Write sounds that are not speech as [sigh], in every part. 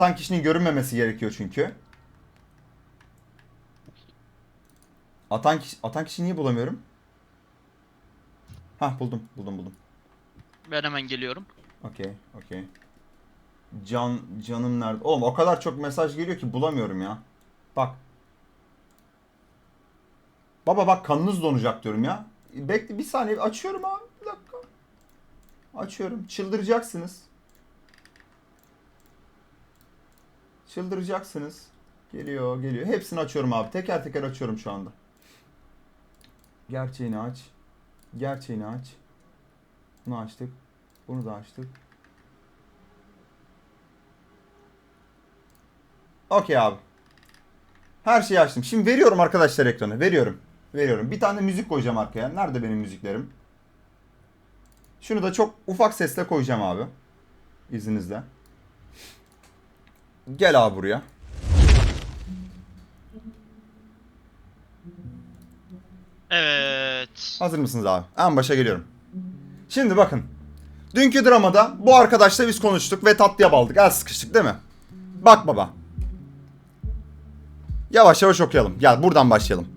atan kişinin görünmemesi gerekiyor çünkü. Atan kişi, atan kişi niye bulamıyorum? Hah buldum buldum buldum. Ben hemen geliyorum. Okey okey. Can canım nerede? Oğlum o kadar çok mesaj geliyor ki bulamıyorum ya. Bak. Baba bak kanınız donacak diyorum ya. Bekle bir saniye açıyorum abi bir dakika. Açıyorum. Çıldıracaksınız. Çıldıracaksınız. Geliyor geliyor. Hepsini açıyorum abi. Teker teker açıyorum şu anda. Gerçeğini aç. Gerçeğini aç. Bunu açtık. Bunu da açtık. Okey abi. Her şeyi açtım. Şimdi veriyorum arkadaşlar ekranı. Veriyorum. Veriyorum. Bir tane müzik koyacağım arkaya. Nerede benim müziklerim? Şunu da çok ufak sesle koyacağım abi. İzninizle. Gel abi buraya. Evet. Hazır mısınız abi? En başa geliyorum. Şimdi bakın. Dünkü dramada bu arkadaşla biz konuştuk ve tatlıya baldık. El sıkıştık değil mi? Bak baba. Yavaş yavaş okuyalım. Gel buradan başlayalım.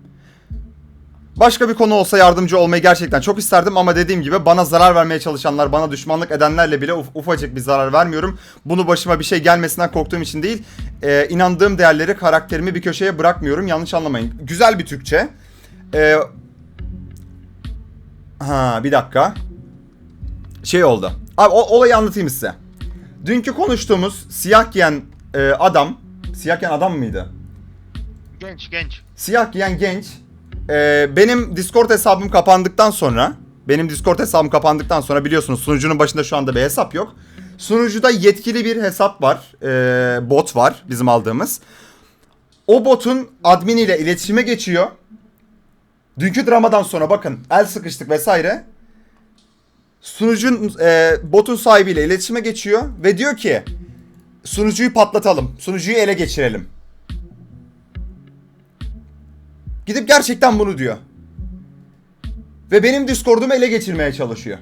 Başka bir konu olsa yardımcı olmayı gerçekten çok isterdim ama dediğim gibi bana zarar vermeye çalışanlar, bana düşmanlık edenlerle bile uf- ufacık bir zarar vermiyorum. Bunu başıma bir şey gelmesinden korktuğum için değil, e, inandığım değerleri, karakterimi bir köşeye bırakmıyorum. Yanlış anlamayın. Güzel bir Türkçe. E, Ha bir dakika. Şey oldu. Abi o olayı anlatayım size. Dünkü konuştuğumuz siyah giyen e, adam. Siyah giyen adam mıydı? Genç genç. Siyah giyen genç. E, benim Discord hesabım kapandıktan sonra. Benim Discord hesabım kapandıktan sonra biliyorsunuz sunucunun başında şu anda bir hesap yok. Sunucuda yetkili bir hesap var. e, bot var bizim aldığımız. O botun adminiyle iletişime geçiyor. Dünkü dramadan sonra bakın el sıkıştık vesaire. Sunucun e, botun sahibiyle iletişime geçiyor ve diyor ki sunucuyu patlatalım. Sunucuyu ele geçirelim. Gidip gerçekten bunu diyor. Ve benim Discord'umu ele geçirmeye çalışıyor.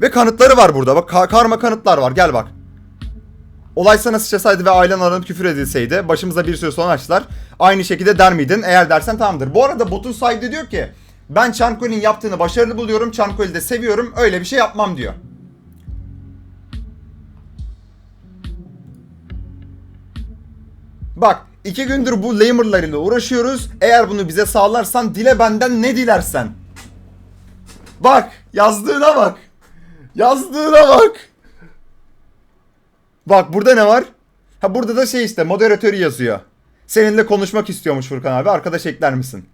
Ve kanıtları var burada. Bak ka- karma kanıtlar var. Gel bak. Olay sana sıçrasaydı ve ailen aranıp küfür edilseydi başımıza bir sürü sorun açtılar. Aynı şekilde der miydin? Eğer dersen tamamdır. Bu arada botun sahibi diyor ki ben Çankoli'nin yaptığını başarılı buluyorum. Çankoli'yi de seviyorum. Öyle bir şey yapmam diyor. Bak iki gündür bu lamer'lar ile uğraşıyoruz. Eğer bunu bize sağlarsan dile benden ne dilersen. Bak yazdığına bak. Yazdığına bak. Bak burada ne var? Ha burada da şey işte moderatörü yazıyor. Seninle konuşmak istiyormuş Furkan abi. Arkadaş ekler misin?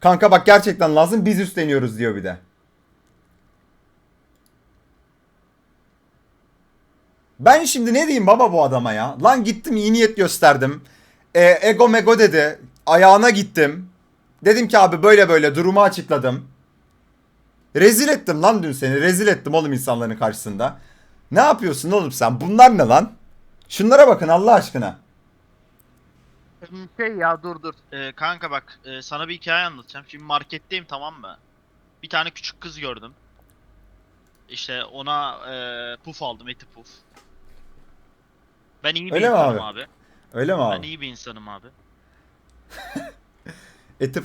Kanka bak gerçekten lazım biz üstleniyoruz diyor bir de. Ben şimdi ne diyeyim baba bu adama ya? Lan gittim iyi niyet gösterdim. E, ego mego dedi. Ayağına gittim. Dedim ki abi böyle böyle durumu açıkladım. Rezil ettim lan dün seni. Rezil ettim oğlum insanların karşısında. Ne yapıyorsun oğlum sen? Bunlar ne lan? Şunlara bakın Allah aşkına. Şey ya dur dur. Ee, kanka bak e, sana bir hikaye anlatacağım. Şimdi marketteyim tamam mı? Bir tane küçük kız gördüm. İşte ona e, puf aldım eti puf. Ben iyi bir Öyle mi insanım abi? abi. Öyle mi Ben abi? iyi bir insanım abi. [laughs] Eti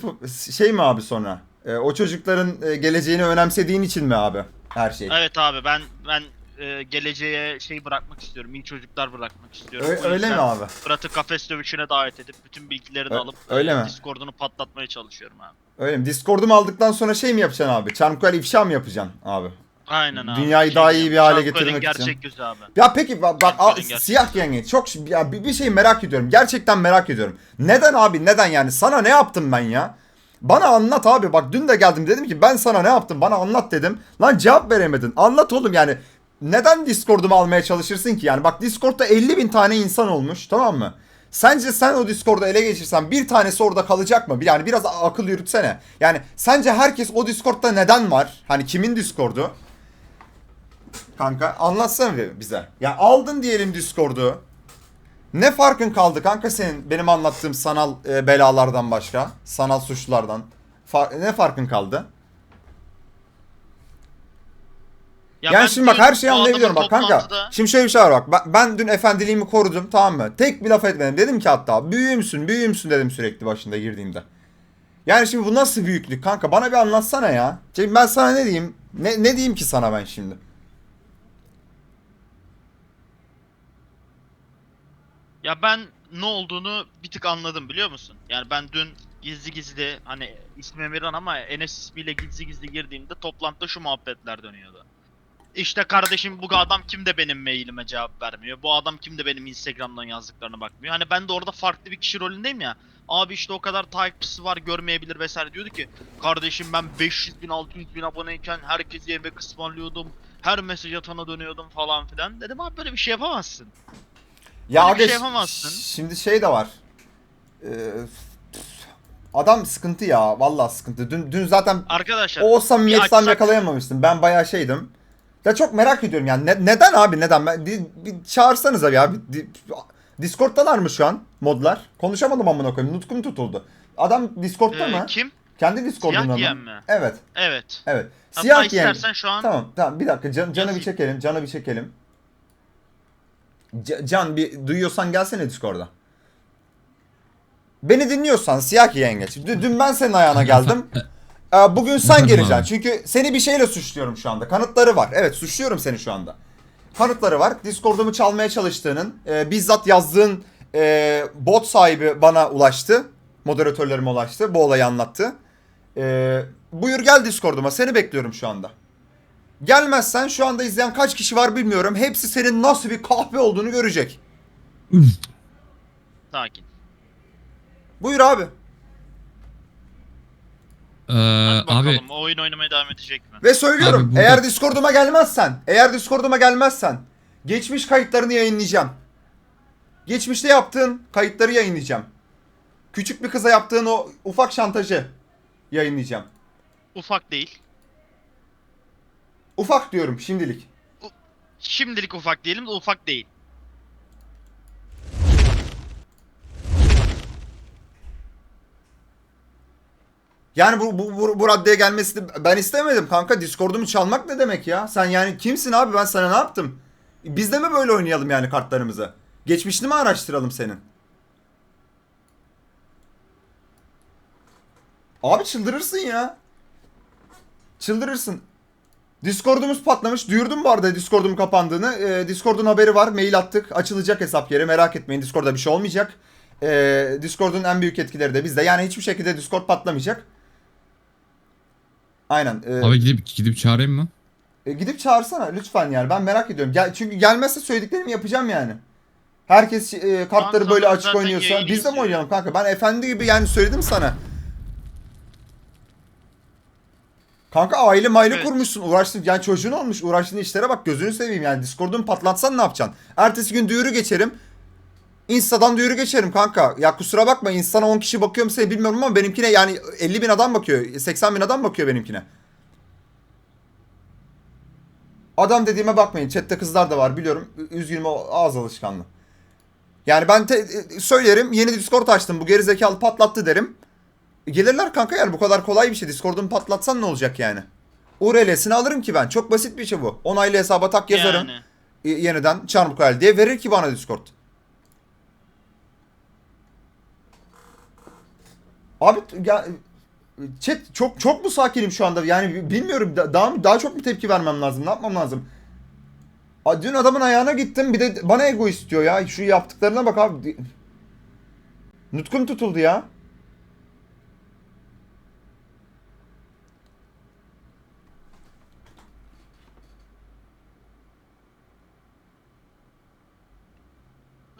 şey mi abi sonra? E, o çocukların e, geleceğini önemsediğin için mi abi? Her şey. Evet abi ben ben e, geleceğe şey bırakmak istiyorum. İyi çocuklar bırakmak istiyorum. Ö- öyle mi abi? Fırat'ı kafes dövüşüne davet edip bütün bilgilerini Ö- alıp öyle e, mi? Discord'unu patlatmaya çalışıyorum abi. Öyle mi? Discord'umu aldıktan sonra şey mi yapacaksın abi? Çarmıklar ifşa mı yapacaksın abi? Aynen abi. Dünyayı daha iyi bir hale getirmek için. gerçek yüzü abi. Ya peki bak, al- siyah yengeç çok ya bir, bir şey merak ediyorum. Gerçekten merak ediyorum. Neden abi? Neden yani? Sana ne yaptım ben ya? Bana anlat abi. Bak dün de geldim dedim ki ben sana ne yaptım? Bana anlat dedim. Lan cevap veremedin. Anlat oğlum yani. Neden Discord'umu almaya çalışırsın ki? Yani bak Discord'da 50 bin tane insan olmuş tamam mı? Sence sen o Discord'u ele geçirsen bir tanesi orada kalacak mı? Yani biraz akıl yürütsene. Yani sence herkes o Discord'da neden var? Hani kimin Discord'u? Kanka anlatsana bir bize. Ya aldın diyelim Discord'u. Ne farkın kaldı kanka senin benim anlattığım sanal e, belalardan başka? Sanal suçlardan. Fa- ne farkın kaldı? Ya yani şimdi bak her şeyi anlayabiliyorum bak kanka. Şimdi şöyle bir şey var bak. Ben, ben dün efendiliğimi korudum tamam mı? Tek bir laf etmedim. Dedim ki hatta büyüğümsün büyüğümsün dedim sürekli başında girdiğimde. Yani şimdi bu nasıl büyüklük kanka? Bana bir anlatsana ya. Şimdi ben sana ne diyeyim? Ne, ne diyeyim ki sana ben şimdi? Ya ben ne olduğunu bir tık anladım biliyor musun? Yani ben dün gizli gizli hani ismi Emirhan ama Enes ismiyle gizli gizli girdiğimde toplantıda şu muhabbetler dönüyordu. İşte kardeşim bu adam kim de benim mailime cevap vermiyor. Bu adam kim de benim Instagram'dan yazdıklarına bakmıyor. Hani ben de orada farklı bir kişi rolündeyim ya. Abi işte o kadar takipçisi var görmeyebilir vesaire diyordu ki kardeşim ben 500 bin 600 bin aboneyken herkese yemek ısmarlıyordum. Her mesaj atana dönüyordum falan filan. Dedim abi böyle bir şey yapamazsın. Ya Öyle bir abi şey yapamazsın. Şimdi şey de var. Ee, adam sıkıntı ya. Vallahi sıkıntı. Dün dün zaten Arkadaşlar o samimiyeti bir tam yakalayamamıştım. Ben bayağı şeydim. Ya çok merak ediyorum yani. Ne- neden abi neden? Ben, bir, bir çağırsanız abi ya. Bir, di- Discord'dalar mı şu an modlar? Konuşamadım amına koyayım. Nutkum tutuldu. Adam Discord'da Ee, mı? kim? Kendi Discord'unda Siyah mı? giyen mi? Evet. Evet. Evet. Hatta Siyah giyen. istersen şu an Tamam tamam bir dakika can, canı bir çekelim canı bir çekelim. Can bir duyuyorsan gelsene Discord'a. Beni dinliyorsan siyah yengeç. Dün, dün ben senin ayağına geldim. [laughs] Ee, Bugün sen geleceksin. Çünkü seni bir şeyle suçluyorum şu anda. Kanıtları var. Evet suçluyorum seni şu anda. Kanıtları var. Discord'umu çalmaya çalıştığının, e, bizzat yazdığın e, bot sahibi bana ulaştı. Moderatörlerime ulaştı. Bu olayı anlattı. E, buyur gel Discord'uma. Seni bekliyorum şu anda. Gelmezsen şu anda izleyen kaç kişi var bilmiyorum. Hepsi senin nasıl bir kahve olduğunu görecek. sakin. Buyur abi. Ee, Hadi bakalım abi o oyun oynamaya devam edecek mi? Ve söylüyorum Abi burada- eğer Discord'uma gelmezsen, eğer Discord'uma gelmezsen geçmiş kayıtlarını yayınlayacağım. Geçmişte yaptığın kayıtları yayınlayacağım. Küçük bir kıza yaptığın o ufak şantajı yayınlayacağım. Ufak değil. Ufak diyorum şimdilik. Şimdilik ufak diyelim de ufak değil. Yani bu, bu, bu, bu raddeye gelmesini ben istemedim kanka. Discord'umu çalmak ne demek ya? Sen yani kimsin abi ben sana ne yaptım? Biz de mi böyle oynayalım yani kartlarımızı? Geçmişini mi araştıralım senin? Abi çıldırırsın ya. Çıldırırsın. Discord'umuz patlamış. Duyurdum bu arada Discord'um kapandığını. Ee, Discord'un haberi var. Mail attık. Açılacak hesap yeri. Merak etmeyin. Discord'da bir şey olmayacak. Ee, Discord'un en büyük etkileri de bizde. Yani hiçbir şekilde Discord patlamayacak. Aynen. Ee, abi gidip gidip çağırayım mı? e, gidip çağırsana lütfen yani. Ben merak ediyorum. Gel, çünkü gelmezse söylediklerimi yapacağım yani. Herkes e, kartları Kanka, böyle açık zaten oynuyorsa yayını biz de mi izliyorum. oynayalım kanka? Ben efendi gibi yani söyledim sana. Kanka aile maile Evet. kurmuşsun uğraştın yani çocuğun olmuş uğraştığın işlere bak gözünü seveyim yani Discord'unu patlatsan ne yapacaksın? Ertesi gün duyuru geçerim. Insta'dan duyuru geçerim kanka. Ya kusura bakma Insta'na 10 kişi bakıyor mu seni bilmiyorum ama benimkine yani 50 bin adam bakıyor. 80 bin adam bakıyor benimkine. Adam dediğime bakmayın. Chat'te kızlar da var biliyorum. Üzgünüm o ağız alışkanlığı. Yani ben te- söylerim yeni Discord açtım bu gerizekalı patlattı derim. Gelirler kanka yani bu kadar kolay bir şey. Discord'umu patlatsan ne olacak yani? URL'sini alırım ki ben. Çok basit bir şey bu. Onaylı hesaba tak yazarım. Yani. E, yeniden Charmcoil diye verir ki bana Discord. Abi ya chat çok çok mu sakinim şu anda? Yani bi- bilmiyorum da- daha daha çok mu tepki vermem lazım? Ne yapmam lazım? Dün adamın ayağına gittim bir de bana ego istiyor ya. Şu yaptıklarına bak abi. Nutkum tutuldu ya.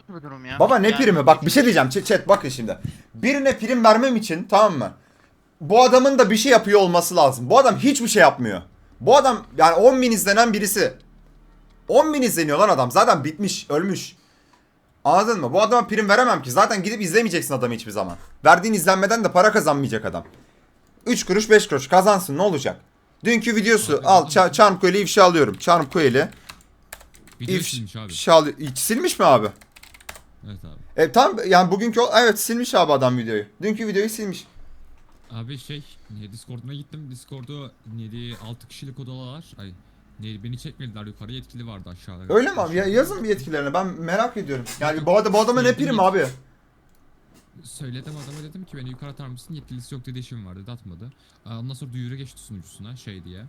Bu durum ya. Baba ne Yani- primi? Bak bir şey diyeceğim. Ç- Chat bakın şimdi. Birine prim vermem için tamam mı? Bu adamın da bir şey yapıyor olması lazım. Bu adam hiçbir şey yapmıyor. Bu adam yani 10 bin izlenen birisi. 10 bin izleniyor lan adam. Zaten bitmiş, ölmüş. Anladın mı? Bu adama prim veremem ki. Zaten gidip izlemeyeceksin adamı hiçbir zaman. Verdiğin izlenmeden de para kazanmayacak adam. 3 kuruş 5 kuruş kazansın ne olacak? Dünkü videosu al Ç- Charm Coel'i ifşa alıyorum. Charm Coel'i Video silmiş abi. Hiç silmiş mi abi? Evet abi. E tam yani bugünkü evet silmiş abi adam videoyu. Dünkü videoyu silmiş. Abi şey Discord'una gittim. Discord'u 7 6 kişilik odalar. Ay Ne, beni çekmediler yukarı yetkili vardı aşağıda. Öyle mi abi? Ya, yazın bir yetkilerine. Ben merak ediyorum. Yani bu, adam, bu adama ne prim abi? Söyledim adama dedim ki beni yukarı atar mısın? Yetkilisi yok dedi işim var dedi atmadı. Ondan sonra duyuru geçti sunucusuna şey diye.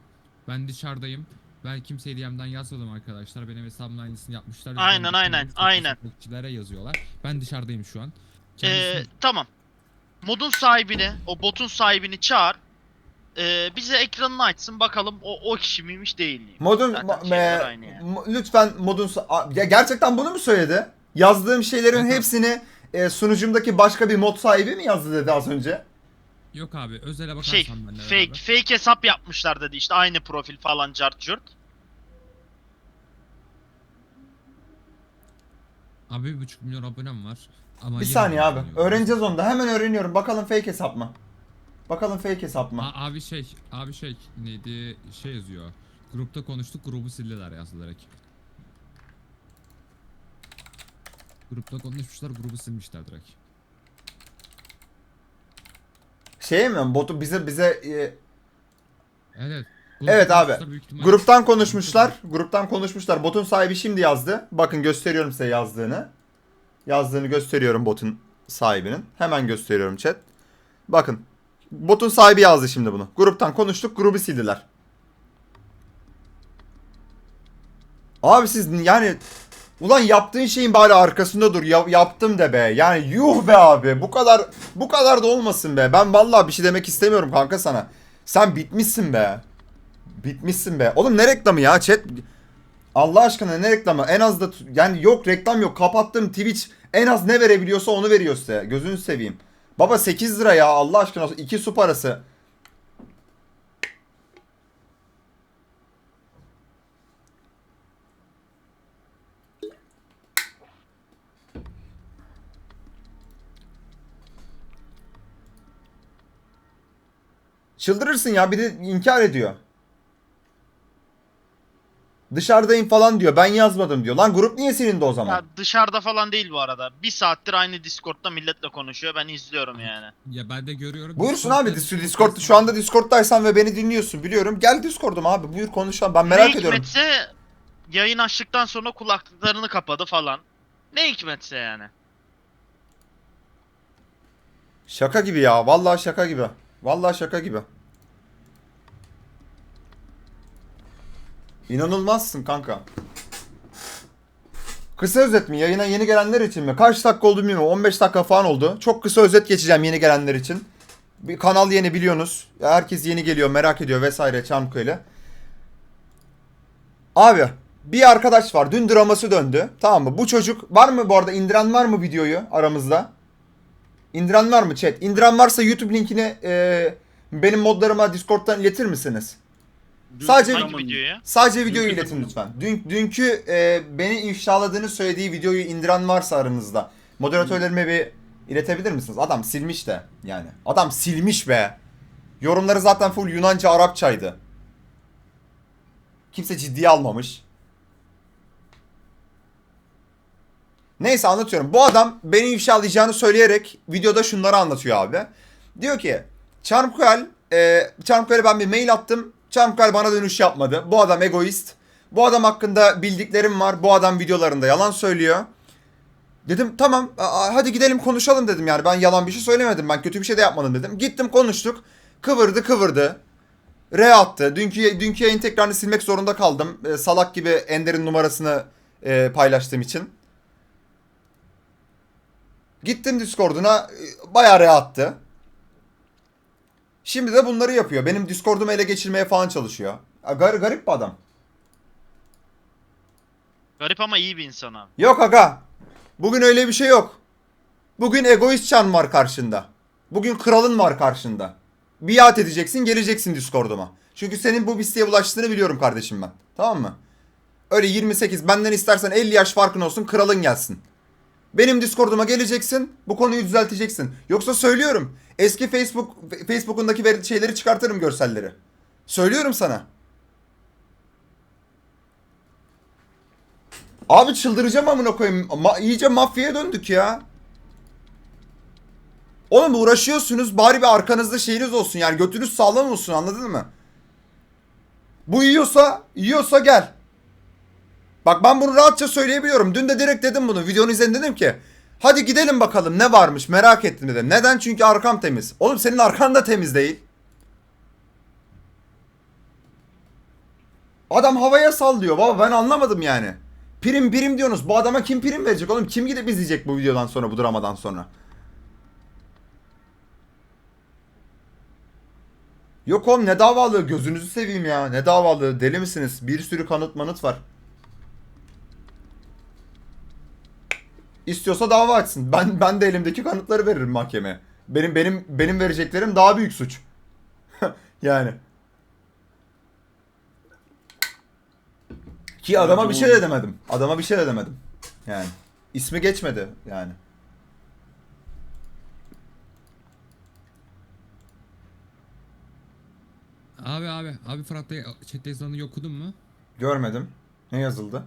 Ben dışarıdayım. Ben kimseye DM'den yazmadım arkadaşlar. Benim hesabımın aynısını yapmışlar. Aynen, aynen, aynen. Facebookçilere yazıyorlar. Ben dışarıdayım şu an. Ee, Kendisini- tamam. Modun sahibini, o botun sahibini çağır. Ee, bize ekranını açsın bakalım o o kişi miymiş değil miymiş. Modun şeyler me- yani. mo- lütfen modun ya gerçekten bunu mu söyledi? Yazdığım şeylerin hepsini e, sunucumdaki başka bir mod sahibi mi yazdı dedi az önce? Yok abi özele bakarsan Şey, benimle fake beraber. fake hesap yapmışlar dedi işte aynı profil falan cart curt. Abi bir buçuk milyon abonem var. Ama Bir saniye abi. kullanıyorum. Öğreneceğiz onu da. Hemen öğreniyorum. Bakalım fake hesap mı? Bakalım fake hesap mı? A- abi şey, abi şey neydi şey yazıyor. Grupta konuştuk, grubu sildiler yazdı direkt. Grupta konuşmuşlar, grubu silmişler direkt. Şey mi? Botu bize bize e, Evet. evet. Abi. konuşmuşlar, büyük ihtimalle- gruptan konuşmuşlar. Gruptan konuşmuşlar. Botun sahibi şimdi yazdı. Bakın gösteriyorum size yazdığını. Yazdığını gösteriyorum botun sahibinin. Hemen gösteriyorum chat. Bakın. Botun sahibi yazdı şimdi bunu. Gruptan konuştuk. Grubu sildiler. Abi siz yani ulan yaptığın şeyin bari arkasında dur. Ya- yaptım de be. Yani yuh be abi. Bu kadar bu kadar da olmasın be. Ben vallahi bir şey demek istemiyorum kanka sana. Sen bitmişsin be. Bitmişsin be. Oğlum ne reklamı ya chat? Allah aşkına ne reklamı? En az da yani yok reklam yok. Kapattım Twitch en az ne verebiliyorsa onu veriyor size. Gözünü seveyim. Baba 8 lira ya Allah aşkına 2 su parası. Çıldırırsın ya bir de inkar ediyor. Dışarıdayım falan diyor. Ben yazmadım diyor. Lan grup niye silindi o zaman? Ya dışarıda falan değil bu arada. Bir saattir aynı Discord'da milletle konuşuyor. Ben izliyorum yani. Ya ben de görüyorum. Buyursun abi Dis- Discord şu anda Discord'daysan ve beni dinliyorsun biliyorum. Gel Discord'uma abi buyur konuşalım. Ben merak ne ediyorum. hikmetse yayın açtıktan sonra kulaklıklarını kapadı falan. Ne hikmetse yani. Şaka gibi ya. Vallahi şaka gibi. Vallahi şaka gibi. İnanılmazsın kanka. Kısa özet mi? Yayına yeni gelenler için mi? Kaç dakika oldu bilmiyorum. 15 dakika falan oldu. Çok kısa özet geçeceğim yeni gelenler için. Bir kanal yeni biliyorsunuz. Herkes yeni geliyor, merak ediyor vesaire Çanköy'le. Abi bir arkadaş var. Dün draması döndü. Tamam mı? Bu çocuk var mı bu arada indiren var mı videoyu aramızda? İndiren var mı chat? İndiren varsa YouTube linkini e, benim modlarıma Discord'dan iletir misiniz? Sadece Hangi videoyu? sadece videoyu Dünkü iletin lütfen. Dün, dünkü e, beni ifşaladığını söylediği videoyu indiren varsa aranızda moderatörlerime bir iletebilir misiniz? Adam silmiş de yani. Adam silmiş be. Yorumları zaten full Yunanca Arapçaydı. Kimse ciddiye almamış. Neyse anlatıyorum. Bu adam beni ifşalayacağını söyleyerek videoda şunları anlatıyor abi. Diyor ki Charmquel, e, Charmquel'e ben bir mail attım. Charmquel bana dönüş yapmadı. Bu adam egoist. Bu adam hakkında bildiklerim var. Bu adam videolarında yalan söylüyor. Dedim tamam hadi gidelim konuşalım dedim yani. Ben yalan bir şey söylemedim. Ben kötü bir şey de yapmadım dedim. Gittim konuştuk. Kıvırdı kıvırdı. R attı. Dünkü, dünkü yayın tekrarını silmek zorunda kaldım. E, salak gibi Ender'in numarasını e, paylaştığım için. Gittim Discord'una e, bayağı re attı. Şimdi de bunları yapıyor. Benim Discord'umu ele geçirmeye falan çalışıyor. Gar- garip bir adam. Garip ama iyi bir insan abi. Yok aga. Bugün öyle bir şey yok. Bugün egoist çan var karşında. Bugün kralın var karşında. Biat edeceksin geleceksin Discord'uma. Çünkü senin bu listeye bulaştığını biliyorum kardeşim ben. Tamam mı? Öyle 28 benden istersen 50 yaş farkın olsun kralın gelsin. Benim Discord'uma geleceksin. Bu konuyu düzelteceksin. Yoksa söylüyorum. Eski Facebook Facebook'undaki şeyleri çıkartırım görselleri. Söylüyorum sana. Abi çıldıracağım amına koyayım. Ma- iyice mafyaya döndük ya. Oğlum uğraşıyorsunuz bari bir arkanızda şeyiniz olsun yani götünüz sağlam olsun anladın mı? Bu yiyorsa, yiyorsa gel. Bak ben bunu rahatça söyleyebiliyorum. Dün de direkt dedim bunu. Videonu izledim dedim ki. Hadi gidelim bakalım ne varmış merak ettim dedim. Neden? Çünkü arkam temiz. Oğlum senin arkan da temiz değil. Adam havaya sallıyor baba ben anlamadım yani. Prim prim diyorsunuz. Bu adama kim prim verecek oğlum? Kim gidip izleyecek bu videodan sonra bu dramadan sonra? Yok oğlum ne davalığı gözünüzü seveyim ya. Ne davalığı deli misiniz? Bir sürü kanıt manıt var. İstiyorsa dava açsın. Ben ben de elimdeki kanıtları veririm mahkemeye. Benim benim benim vereceklerim daha büyük suç. [laughs] yani. Ki adama bir şey de demedim. Adama bir şey de demedim. Yani. İsmi geçmedi yani. Abi abi abi Fırat'ta chatte yazılanı okudun mu? Görmedim. Ne yazıldı?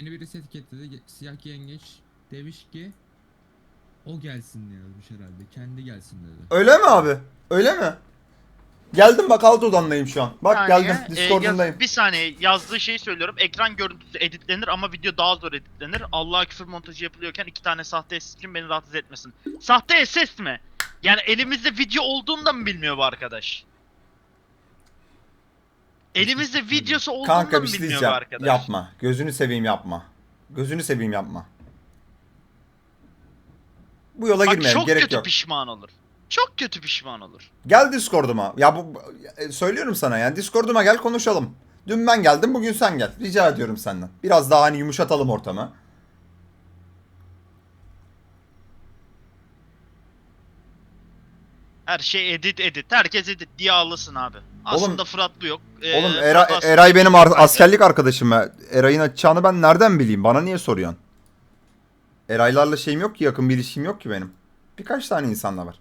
Beni birisi etiketledi. Siyah yengeç demiş ki o gelsin diye yazmış herhalde. Kendi gelsin dedi. Öyle mi abi? Öyle mi? Geldim bak alt odandayım şu an. Bak saniye, geldim e, Discord'undayım. yaz- bir saniye yazdığı şeyi söylüyorum. Ekran görüntüsü editlenir ama video daha zor editlenir. Allah'a küfür montajı yapılıyorken iki tane sahte SS için beni rahatsız etmesin. Sahte SS mi? Yani elimizde video olduğunu da mı bilmiyor bu arkadaş? Elimizde videosu olduğunu da Kanka mı bir şey bilmiyor bu diyeceğim. arkadaş? Yapma. Gözünü seveyim yapma. Gözünü seveyim yapma. Bu yola Bak girmeyelim. çok Gerek kötü yok. pişman olur. Çok kötü pişman olur. Gel Discord'uma. Ya bu e, söylüyorum sana yani Discord'uma gel konuşalım. Dün ben geldim bugün sen gel. Rica ediyorum senden. Biraz daha hani yumuşatalım ortamı. Her şey edit edit. Herkes edit diye ağlasın abi. Aslında Fırat bu yok. Ee, Oğlum Era- Eray benim ar- askerlik arkadaşım. Eray'ın açacağını ben nereden bileyim? Bana niye soruyorsun? Eraylarla şeyim yok ki yakın bir ilişkim yok ki benim. Birkaç tane insanla var.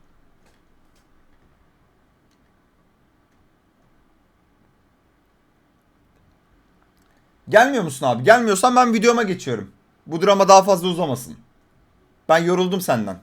Gelmiyor musun abi? Gelmiyorsan ben videoma geçiyorum. Bu drama daha fazla uzamasın. Ben yoruldum senden.